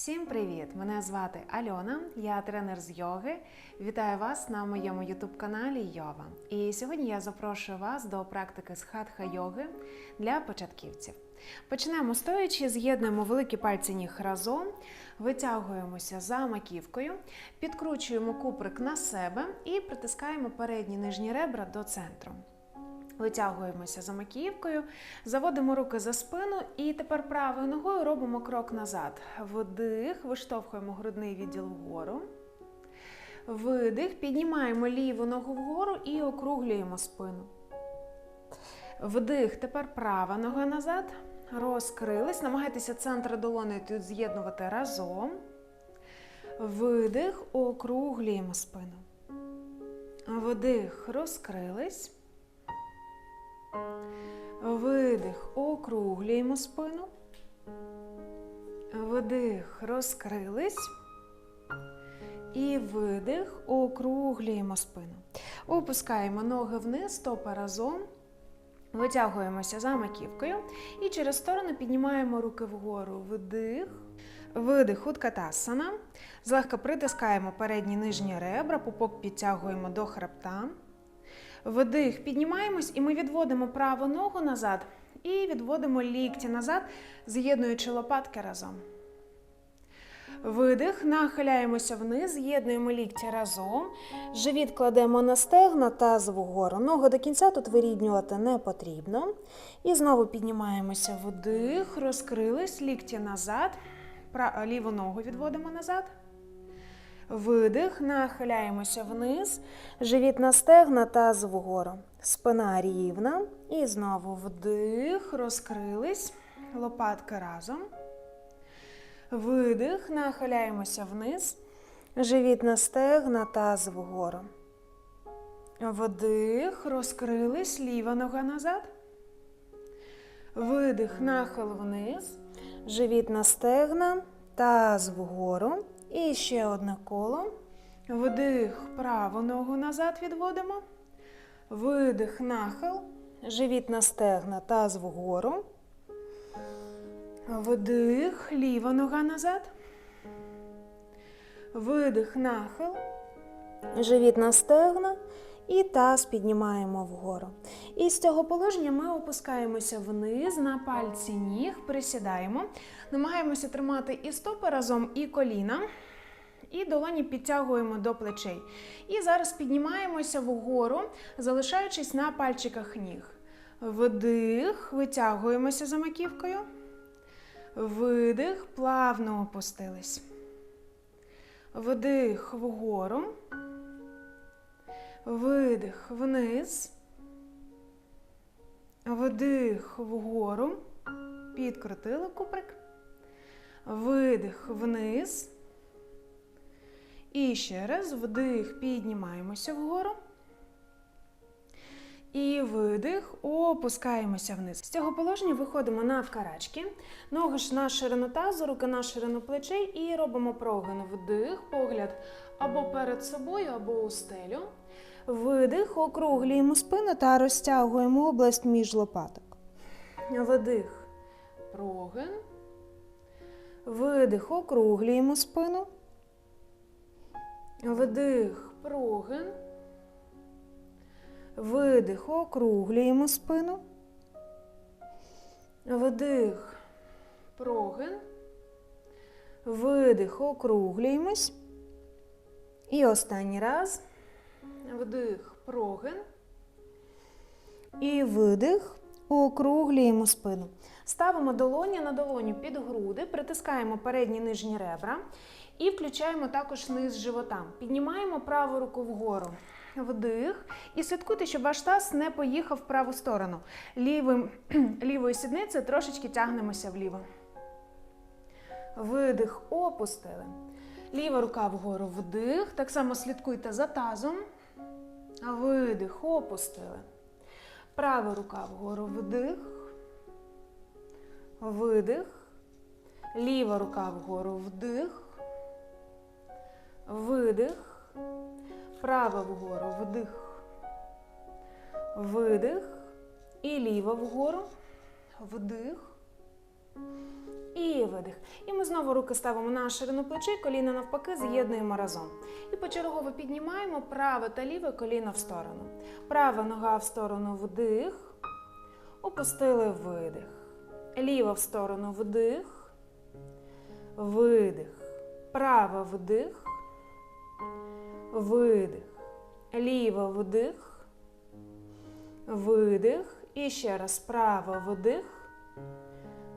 Всім привіт! Мене звати Альона, я тренер з йоги. Вітаю вас на моєму ютуб-каналі Йова. І сьогодні я запрошую вас до практики з хатха йоги для початківців. Почнемо стоячи, з'єднуємо великі пальці ніг разом, витягуємося за маківкою, підкручуємо куприк на себе і притискаємо передні нижні ребра до центру. Витягуємося за макіївкою, заводимо руки за спину і тепер правою ногою робимо крок назад. Вдих, виштовхуємо грудний відділ вгору. Видих, піднімаємо ліву ногу вгору і округлюємо спину. Вдих, тепер права нога назад. Розкрились. Намагайтеся центр долони тут з'єднувати разом. Видих, округлюємо спину. Вдих, розкрились. Видих, округлюємо спину. Вдих, розкрились. І видих, округлюємо спину. Опускаємо ноги вниз, стопи разом. Витягуємося за маківкою. І через сторону піднімаємо руки вгору. Вдих. Видих, уткатасана. Злегка притискаємо передні нижні ребра, пупок підтягуємо до хребта. Вдих, піднімаємось і ми відводимо праву ногу назад і відводимо лікті назад, з'єднуючи лопатки разом. Видих, нахиляємося вниз, з'єднуємо лікті разом. Живіт кладемо на стегна, таз вгору. Ноги до кінця тут виріднювати не потрібно. І знову піднімаємося вдих, розкрились, лікті назад. Ліву ногу відводимо назад. Видих, нахиляємося вниз, живіт на стегна, таз вгору. Спина рівна. І знову вдих, розкрились, лопатки разом. Видих, нахиляємося вниз, живіт на стегна, таз вгору. Вдих, розкрились, ліва нога назад. Видих, нахил вниз, живіт на стегна, таз вгору. І ще одне коло. Вдих, праву ногу назад відводимо. Видих, нахил. Живіт на стегна, таз вгору. Вдих, ліва нога назад. Видих, нахил. Живіт на стегна. І таз піднімаємо вгору. І з цього положення ми опускаємося вниз на пальці ніг, присідаємо, намагаємося тримати і стопи разом, і коліна. І долоні підтягуємо до плечей. І зараз піднімаємося вгору, залишаючись на пальчиках ніг. Вдих, витягуємося за маківкою. Видих, плавно опустились. Вдих вгору. Видих вниз. Вдих вгору. Підкрутили куприк. Видих вниз. І ще раз вдих, піднімаємося вгору. І видих, опускаємося вниз. З цього положення виходимо на карачки. Ноги ж на ширину тазу, руки на ширину плечей і робимо прогин. Вдих, погляд або перед собою, або у стелю. Видих, округлюємо спину та розтягуємо область між лопаток. Вдих, прогин. Видих, округлюємо спину. Вдих, прогин. Видих, округлюємо спину. Вдих, прогин. Видих, округлюємось. І останній раз. Вдих, прогин. І видих, округлюємо спину. Ставимо долоні на долоню під груди, притискаємо передні нижні ребра і включаємо також низ живота. Піднімаємо праву руку вгору. Вдих. І слідкуйте, щоб ваш таз не поїхав в праву сторону. Лівим, лівою сідницею трошечки тягнемося вліво. Видих, опустили. Ліва рука вгору вдих. Так само слідкуйте за тазом. Видих, опустили. Права рука вгору вдих. Видих. Ліва рука вгору вдих. Видих. Права вгору вдих. Видих. І ліва вгору. Вдих. І видих. І ми знову руки ставимо на ширину плечей, коліна навпаки, з'єднуємо разом. І почергово піднімаємо праве та ліве коліно в сторону. Права нога в сторону вдих. Опустили видих. Ліва в сторону вдих. Видих. Права вдих. Видих. Ліва вдих. Видих. І ще раз права вдих.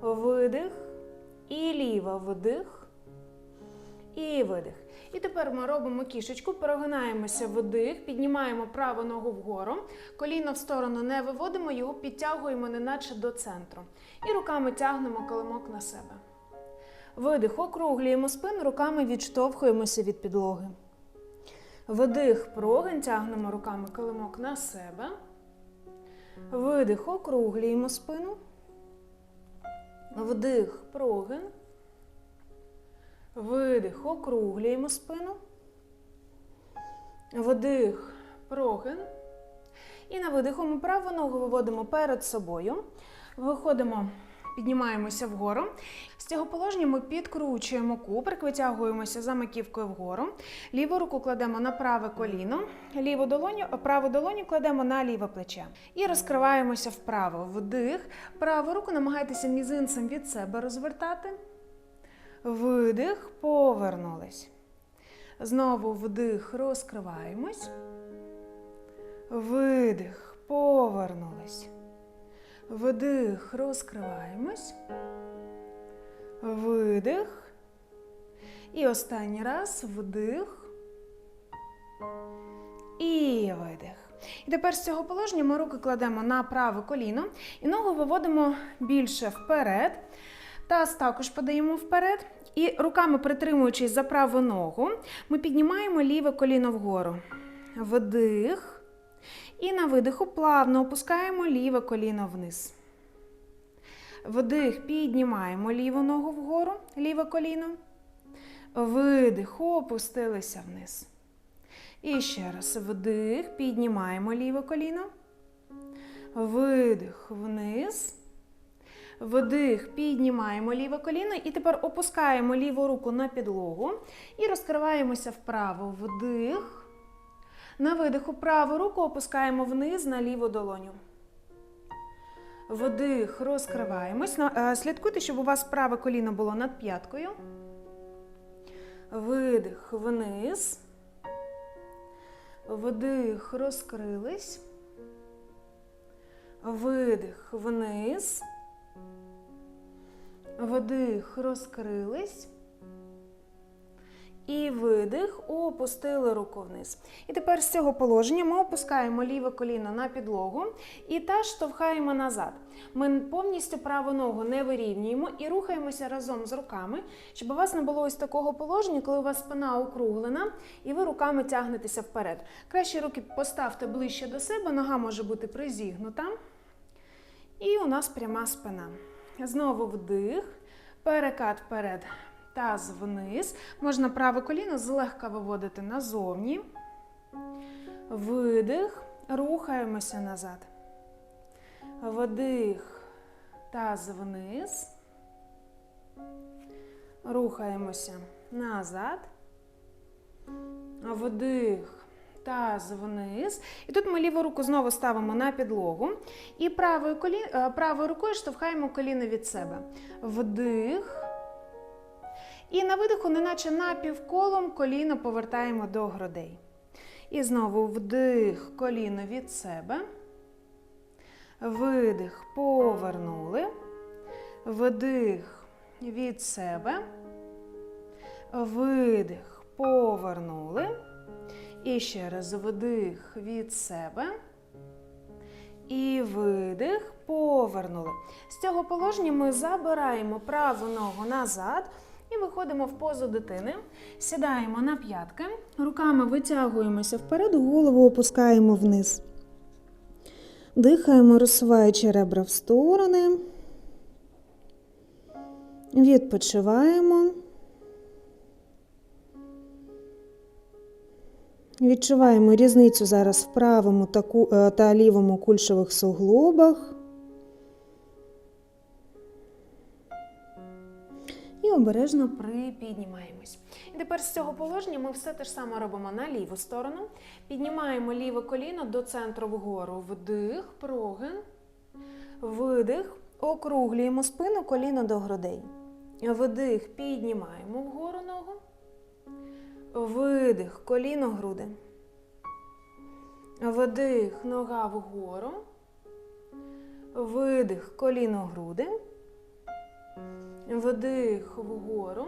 Видих. І ліва вдих. І видих. І тепер ми робимо кішечку, перегинаємося вдих, піднімаємо праву ногу вгору, коліно в сторону не виводимо, його підтягуємо неначе до центру. І руками тягнемо килимок на себе. Видих, округлюємо спину, руками відштовхуємося від підлоги. Вдих, прогин, тягнемо руками килимок на себе. Видих, округлюємо спину. Вдих, прогин. Видих, округлюємо спину. Вдих, прогин. І на видиху ми праву ногу виводимо перед собою. Виходимо, піднімаємося вгору. З цього положення ми підкручуємо куприк, витягуємося за маківкою вгору. Ліву руку кладемо на праве коліно, ліву долоню, праву долоню кладемо на ліве плече. І розкриваємося вправо. Вдих. Праву руку намагайтеся мізинцем від себе розвертати. Видих, повернулись. Знову вдих, розкриваємось. Видих, повернулись. Вдих, розкриваємось. Видих. І останній раз вдих. І видих. І тепер з цього положення ми руки кладемо на праве коліно і ногу виводимо більше вперед. Таз також подаємо вперед. І руками притримуючись за праву ногу, ми піднімаємо ліве коліно вгору. Вдих. І на видиху плавно опускаємо ліве коліно вниз. Вдих, піднімаємо ліву ногу вгору, ліве коліно. Видих, опустилися вниз. І ще раз вдих, піднімаємо ліве коліно. Видих вниз. Вдих, піднімаємо ліве коліно. І тепер опускаємо ліву руку на підлогу і розкриваємося вправо. Вдих. На видиху праву руку опускаємо вниз на ліву долоню. Вдих, розкриваємось. Е, Слідкуйте, щоб у вас праве коліно було над п'яткою. Видих вниз. Вдих, розкрились. Видих вниз. Вдих, розкрились. І видих, опустили руку вниз. І тепер з цього положення ми опускаємо ліве коліно на підлогу і теж штовхаємо назад. Ми повністю праву ногу не вирівнюємо і рухаємося разом з руками, щоб у вас не було ось такого положення, коли у вас спина округлена і ви руками тягнетеся вперед. Краще руки поставте ближче до себе, нога може бути призігнута. І у нас пряма спина. Знову вдих, перекат вперед, таз вниз. Можна праве коліно злегка виводити назовні. Видих, рухаємося назад. Вдих, таз вниз. Рухаємося назад. Вдих, таз вниз. І тут ми ліву руку знову ставимо на підлогу. І правою, колі... е, правою рукою штовхаємо коліно від себе. Вдих. І на видиху, неначе напівколом, коліно повертаємо до грудей. І знову вдих, коліно від себе. Видих, повернули. Вдих від себе. Видих, повернули. І ще раз вдих від себе. І видих, повернули. З цього положення ми забираємо праву ногу назад і виходимо в позу дитини. Сідаємо на п'ятки, руками витягуємося вперед, голову опускаємо вниз. Дихаємо, розсуваючи ребра в сторони. Відпочиваємо. Відчуваємо різницю зараз в правому та, е, лівому кульшових суглобах. Обережно припіднімаємось. І тепер з цього положення ми все те ж саме робимо на ліву сторону. Піднімаємо ліве коліно до центру вгору. Вдих, прогин, видих. Округлюємо спину, коліно до грудей. Вдих, піднімаємо вгору ногу. Видих, коліно груди. Вдих, нога вгору. Видих, коліно груди. Вдих вгору.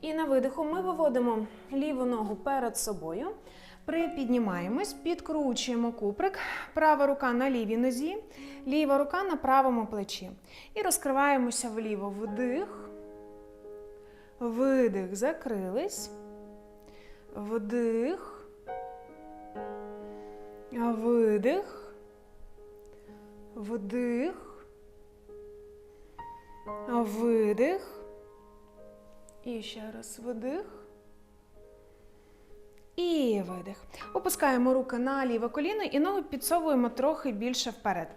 І на видиху ми виводимо ліву ногу перед собою. Припіднімаємось, підкручуємо куприк. Права рука на лівій нозі, ліва рука на правому плечі. І розкриваємося вліво. Вдих. Видих, закрились. Вдих. Видих. Вдих. Видих. І ще раз вдих. І видих. Опускаємо руки на ліве коліно і ноги підсовуємо трохи більше вперед.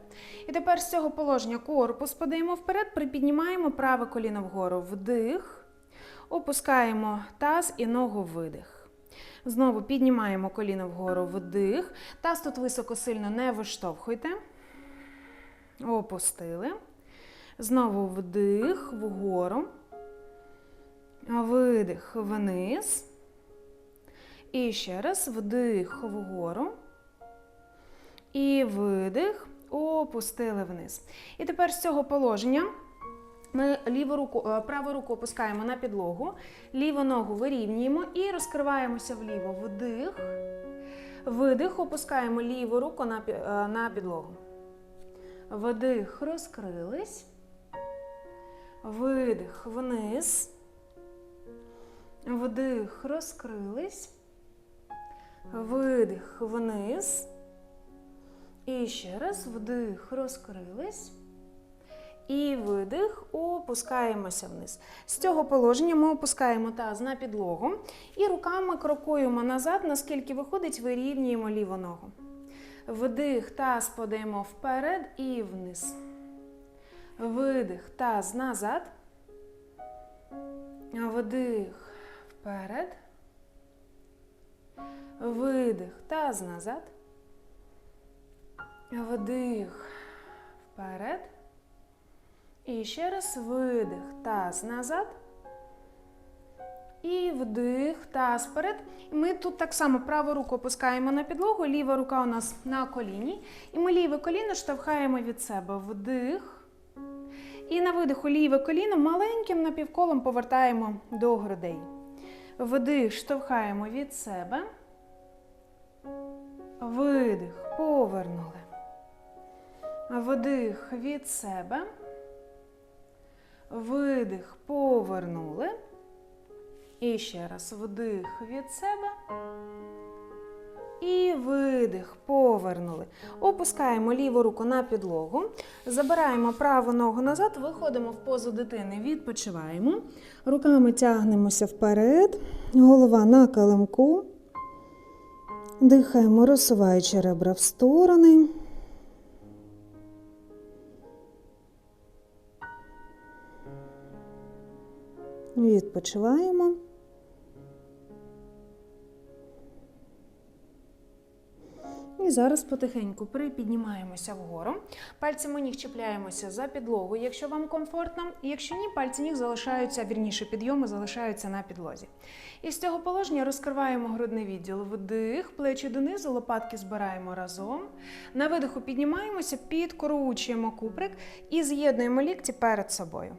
І тепер з цього положення корпус подаємо вперед, припіднімаємо праве коліно вгору. Вдих. Опускаємо таз і ногу видих. Знову піднімаємо коліно вгору вдих. Таз тут високо сильно не виштовхуйте. Опустили. Знову вдих вгору. Видих вниз. І ще раз вдих вгору. І видих. Опустили вниз. І тепер з цього положення ми ліву руку, е, праву руку опускаємо на підлогу, ліву ногу вирівнюємо і розкриваємося вліво. Вдих. Видих, опускаємо ліву руку на, е, на підлогу. Вдих, розкрились. Видих вниз. Вдих, розкрились. Видих вниз. І ще раз вдих, розкрились. І видих, опускаємося вниз. З цього положення ми опускаємо таз на підлогу і руками крокуємо назад, наскільки виходить, вирівнюємо ліву ногу. Вдих, таз подаємо вперед і вниз. Видих, таз назад. Вдих вперед. Видих, таз назад. Вдих вперед. І ще раз видих, таз назад. І вдих, таз вперед. Ми тут так само праву руку опускаємо на підлогу, ліва рука у нас на коліні. І ми ліве коліно штовхаємо від себе. Вдих. І на видиху ліве коліно маленьким напівколом повертаємо до грудей. Вдих, штовхаємо від себе. Видих, повернули. Вдих від себе. Видих, повернули. І ще раз вдих від себе. І видих, повернули. Опускаємо ліву руку на підлогу. Забираємо праву ногу назад, виходимо в позу дитини, відпочиваємо. Руками тягнемося вперед, голова на килимку. Дихаємо, розсуваючи ребра в сторони. Відпочиваємо. І зараз потихеньку припіднімаємося вгору. Пальцями ніг чіпляємося за підлогу, якщо вам комфортно. Якщо ні, пальці ніг залишаються, вірніше, підйоми залишаються на підлозі. І з цього положення розкриваємо грудний відділ. Вдих, плечі донизу, лопатки збираємо разом. На видиху піднімаємося, підкручуємо куприк і з'єднуємо лікті перед собою.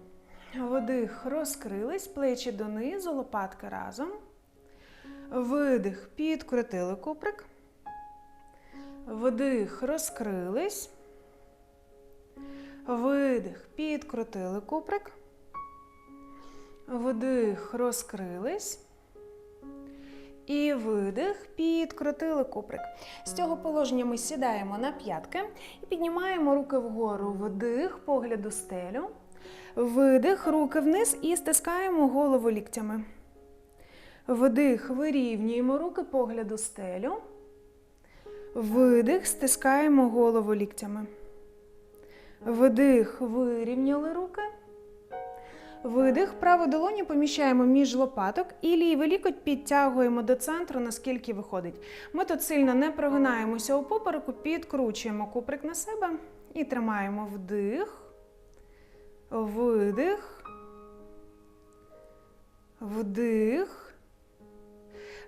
Вдих, розкрились, плечі донизу, лопатки разом. Видих, підкрутили куприк. Вдих, розкрились. Видих, підкрутили куприк. Вдих, розкрились. І видих, підкрутили куприк. З цього положення ми сідаємо на п'ятки і піднімаємо руки вгору. Вдих, погляд у стелю. Видих, руки вниз і стискаємо голову ліктями. Вдих, вирівнюємо руки, погляд у стелю. Видих, стискаємо голову ліктями. Вдих, вирівняли руки. Видих, праву долоню поміщаємо між лопаток і лівий лікоть підтягуємо до центру, наскільки виходить. Ми тут сильно не прогинаємося у попереку, підкручуємо куприк на себе і тримаємо вдих, видих, вдих.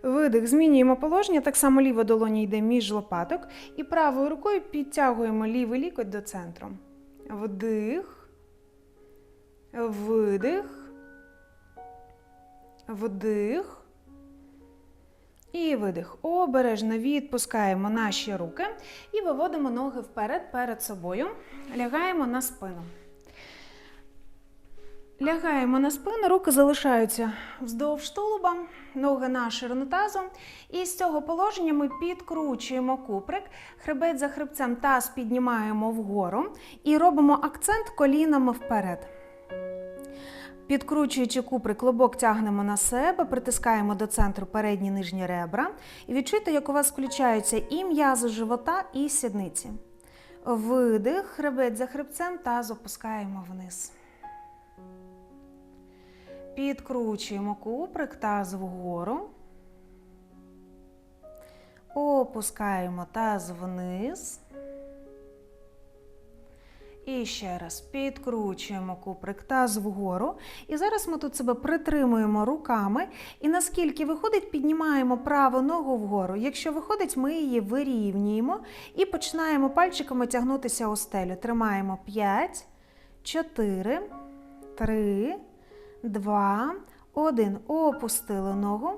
Видих. Змінюємо положення. Так само ліва долоня йде між лопаток. І правою рукою підтягуємо лівий лікоть до центру. Вдих. Видих. Вдих. І видих. Обережно відпускаємо наші руки і виводимо ноги вперед перед собою. Лягаємо на спину. Лягаємо на спину, руки залишаються вздовж тулуба, ноги на ширину тазу. І з цього положення ми підкручуємо куприк, хребет за хребцем, таз піднімаємо вгору і робимо акцент колінами вперед. Підкручуючи куприк, лобок тягнемо на себе, притискаємо до центру передні нижні ребра. І відчуйте, як у вас включаються і м'язи живота, і сідниці. Видих, хребет за хребцем, таз опускаємо вниз. Підкручуємо куприк, таз вгору. Опускаємо таз вниз. І ще раз підкручуємо куприк таз вгору. І зараз ми тут себе притримуємо руками. І наскільки виходить, піднімаємо праву ногу вгору. Якщо виходить, ми її вирівнюємо і починаємо пальчиками тягнутися у стелю. Тримаємо 5, 4, 3, 2, 1. Опустили ногу.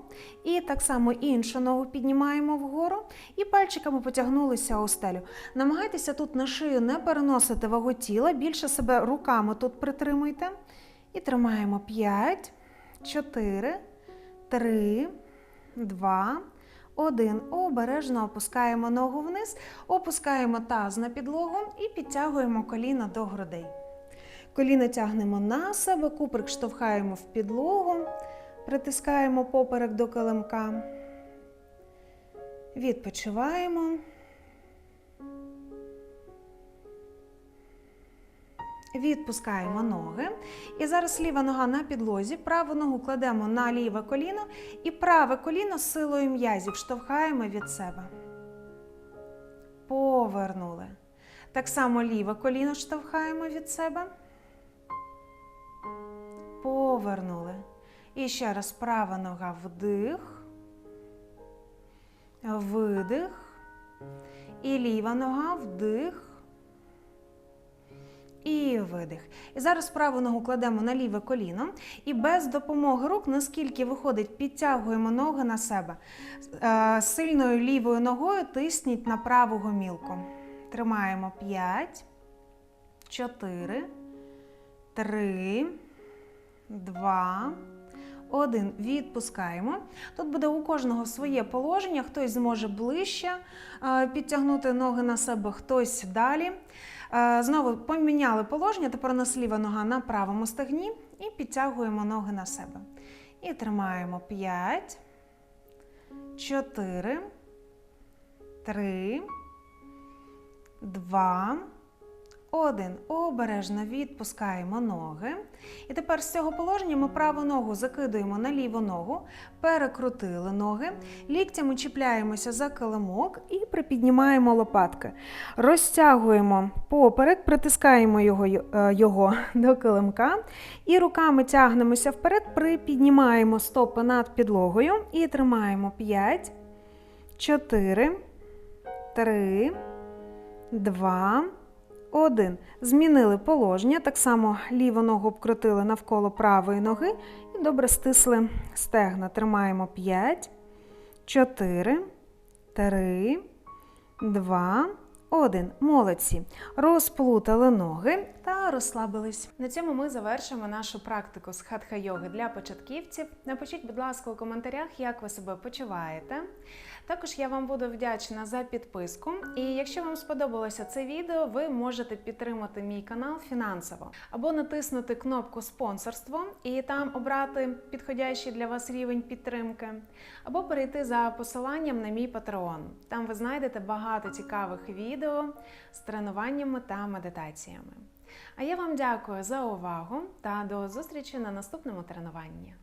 І так само іншу ногу піднімаємо вгору і пальчиками потягнулися у стелю. Намагайтеся тут на шию не переносити вагу тіла, більше себе руками тут притримуйте. І тримаємо 5, 4, 3, 2, 1. Обережно опускаємо ногу вниз, опускаємо таз на підлогу і підтягуємо коліна до грудей. Коліна тягнемо на себе, куприк штовхаємо в підлогу, притискаємо поперек до килимка. Відпочиваємо. Відпускаємо ноги. І зараз ліва нога на підлозі, праву ногу кладемо на ліве коліно і праве коліно силою м'язів штовхаємо від себе. Повернули. Так само ліве коліно штовхаємо від себе. Повернули. І ще раз права нога вдих, видих. І ліва нога вдих. І видих. І зараз праву ногу кладемо на ліве коліно і без допомоги рук, наскільки виходить, підтягуємо ноги на себе. Е, Сильною лівою ногою тисніть на праву гомілку. Тримаємо 5, 4, 3, 2, 1. Відпускаємо. Тут буде у кожного своє положення. Хтось зможе ближче е, підтягнути ноги на себе, хтось далі. Е, Знову поміняли положення. Тепер у нас нога на правому стегні і підтягуємо ноги на себе. І тримаємо 5, 4, 3, 2, 1. Обережно відпускаємо ноги. І тепер з цього положення ми праву ногу закидуємо на ліву ногу, перекрутили ноги, ліктями чіпляємося за килимок і припіднімаємо лопатки. Розтягуємо поперек, притискаємо його, е, його до килимка і руками тягнемося вперед, припіднімаємо стопи над підлогою і тримаємо 5, 4, 3, 2, один. Змінили положення. Так само ліву ногу обкрутили навколо правої ноги і добре стисли стегна. Тримаємо 5, 4, 3, 2, 1. Молодці. Розплутали ноги та розслабились. На цьому ми завершимо нашу практику з хатха-йоги для початківців. Напишіть, будь ласка, у коментарях, як ви себе почуваєте. Також я вам буду вдячна за підписку. І якщо вам сподобалося це відео, ви можете підтримати мій канал фінансово або натиснути кнопку спонсорство і там обрати підходящий для вас рівень підтримки, або перейти за посиланням на мій Patreon. Там ви знайдете багато цікавих відео з тренуваннями та медитаціями. А я вам дякую за увагу та до зустрічі на наступному тренуванні.